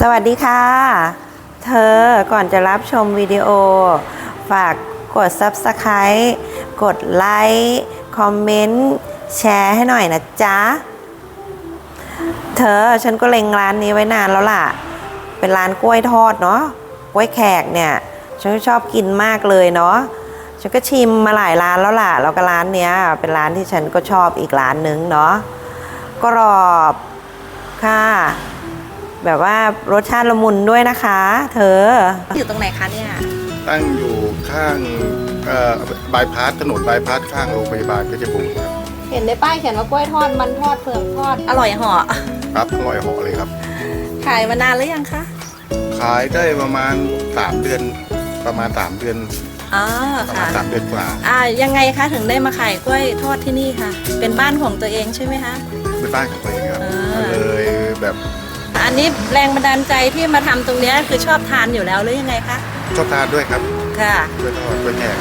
สวัสดีค่ะ เธอก่อนจะรับชมวิดีโอ ฝากกด Subscribe กดไลค์คอมเมนต์แชร์ให้หน่อยนะจ๊ะ เธอฉันก็เล็งร้านนี้ไว้นานแล้วล่ะ เป็นร้านกล้วยทอดเนาะกล้วยแขกเนี่ย ฉันชอบกินมากเลยเนาะฉันก็ชิมมาหลายร้านแล้วล่ะ แล้วก็ร้านเนี้ย เป็นร้านที่ฉันก็ชอบอีกร้านนึงเนาะกรอบค่ะ แบบว่ารสชาติละมุนด้วยนะคะ เธอ อยู่ตรงไหนคะเนี่ย ตั้งอยู่ข้างเอ่อบายพาสถนนบายพาสข้างโรงพยาบาลเพชรบูรณ์ครับเห็นในป้ายเขียนว่ากล้วยทอดมันทอดเผือกทอด อร่อยเหาะครับอร่อยเหอเลยครับ ขายมานานหรือยังคะ ขายได้ประมาณ 3 เดือนประมาณ 3 เดือนอ๋อประมาค่ะณ3เดือนกว่า อ่ายังไงคะถึงได้มาขายกล้วยทอดที่นี่ค่ะเป็นบ้านของตัวเองใช่ไหมคะเป็นบ้านของตัวเองครับอ่าก็เลยแบบ อันนี้แรงบันดาลใจที่มาทำตรงเนี้ยคือชอบทานอยู่แล้วหรือยังไงคะ ชอบทานด้วยครับค่ะกล้วยทอดกล้วยแขก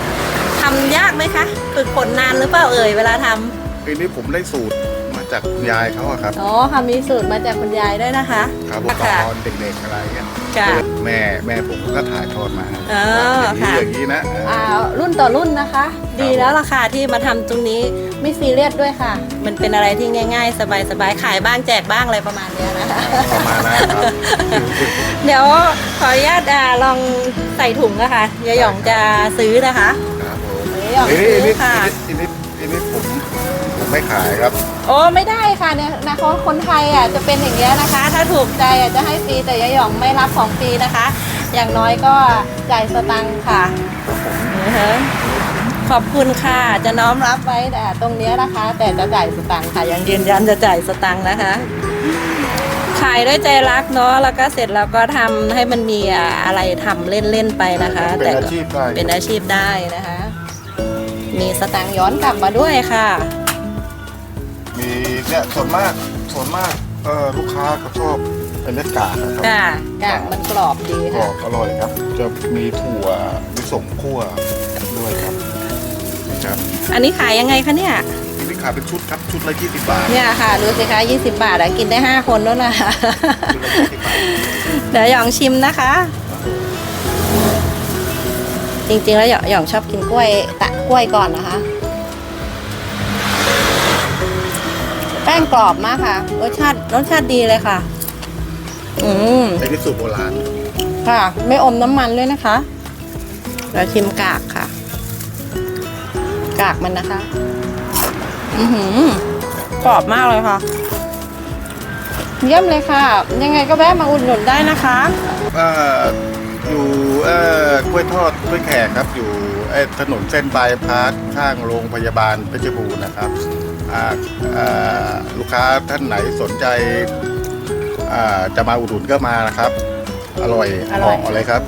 ทำยากไหมคะ ฝึกฝนนานหรือเปล่าเอ่ยเวลาทำทีนี้ผมได้สูตรมา จากคุณยายเขาอะครับอ๋อค่ะมีสูตรมาจากคุณยายด้วยนะคะครับผมตค่ะ อนเด็กๆอะไรเงี้ยค่ะแม่แม่ผมก็ถ่ายทอดมาอ๋ออย่างนี้ค่ะ อย่างนี้นะอ่ารุ่นต่อรุ่นนะคะดีแล้วล่ะค่ะที่มาทำตรงนี้ไม่ซีเรียสด้วยค่ะ มันเป็นอะไรที่ง่าย ๆ สบายๆขายบ้างแจกบ้างอะไรประมาณเนี้ยนะคะ ประมาณนั้นครับ เดี๋ยวขออนุญาตอ่าลองใส่ถุงนะคะยายหยองจะซื้อนะคะครับผมยายหยองทีนี้ซื้ทีนี้อค่ะทีนี้ทีนี้ผมผม ไม่ขายครับ โอ้ไม่ได้ค่ะเนี่ยนะคนคนไทยอะจะเป็นอย่างเงี้ยนะคะ ถ้าถูกใจอะจะให้ฟรีแต่ยายหยองไม่รับของฟรีนะคะ อย่างน้อยก็จ่ายสตังค์ค่ะอือฮะขอบคุณค่ะ จะน้อมรับไว้แต่ตรงเนี้ยนะคะ แต่จะจ่ายสตังค์ค่ะ ยังยืนยันจะจ่ายสตังค์นะคะ ขายด้วยใจรักเนาะแล้วก็เสร็จแล้วก็ทำให้มันมีอะอะไรทำเล่นๆไปนะคะ เป็นอาก็ชีพได้ เป็นอาชีพได้นะคะ มีสตังค์ย้อนกลับมาด้วยค่ะ มีเนี่ยส่วนมากส่วนมากเออลูกค้าก็ชอบเป็นเลือดกากนะครับค่ะกากมันกรอบดีก็ค่ะอร่อยครับ จะมีถั่วมีสมคั่วด้วยครับนะครับอันนี้ขายยังไงคะเนี่ยทีนี้ขายเป็นชุดครับชุดละ20บาทเนี่ยค่ะดูสิคะ20 บาทอะกินได้5 คนแล้วนะคะชุดละ20บาทเดี๋ยวหยองชิมนะคะ จริงๆแล้วหยองหยองชอบกินกล้วยตะกล้วยก่อนนะคะ แป้งกรอบมากค่ะ รสชาติรสชาติดีเลยค่ะ อืมไอ้นี่สูตรโบราณค่ะ ไม่อมน้ำมันด้วยนะคะ เราชิมกากค่ะ กากมันนะคะ อือหือกรอบมากเลยค่ะ เยี่ยมเลยค่ะ ยังไงก็แวะมาอุดหนุนได้นะคะเอ่ออยู่เอ่อกล้วยทอดกล้วยแขกครับ อยู่เอ่อถนนเส้นบายพาสข้างโรงพยาบาลเพชรบูรณ์นะครับอ่าอ่า ลูกค้าท่านไหนสนใจอ่าจะมาอุดหนุนก็มานะครับ อร่อยอร่อยเหมาะเลยครับ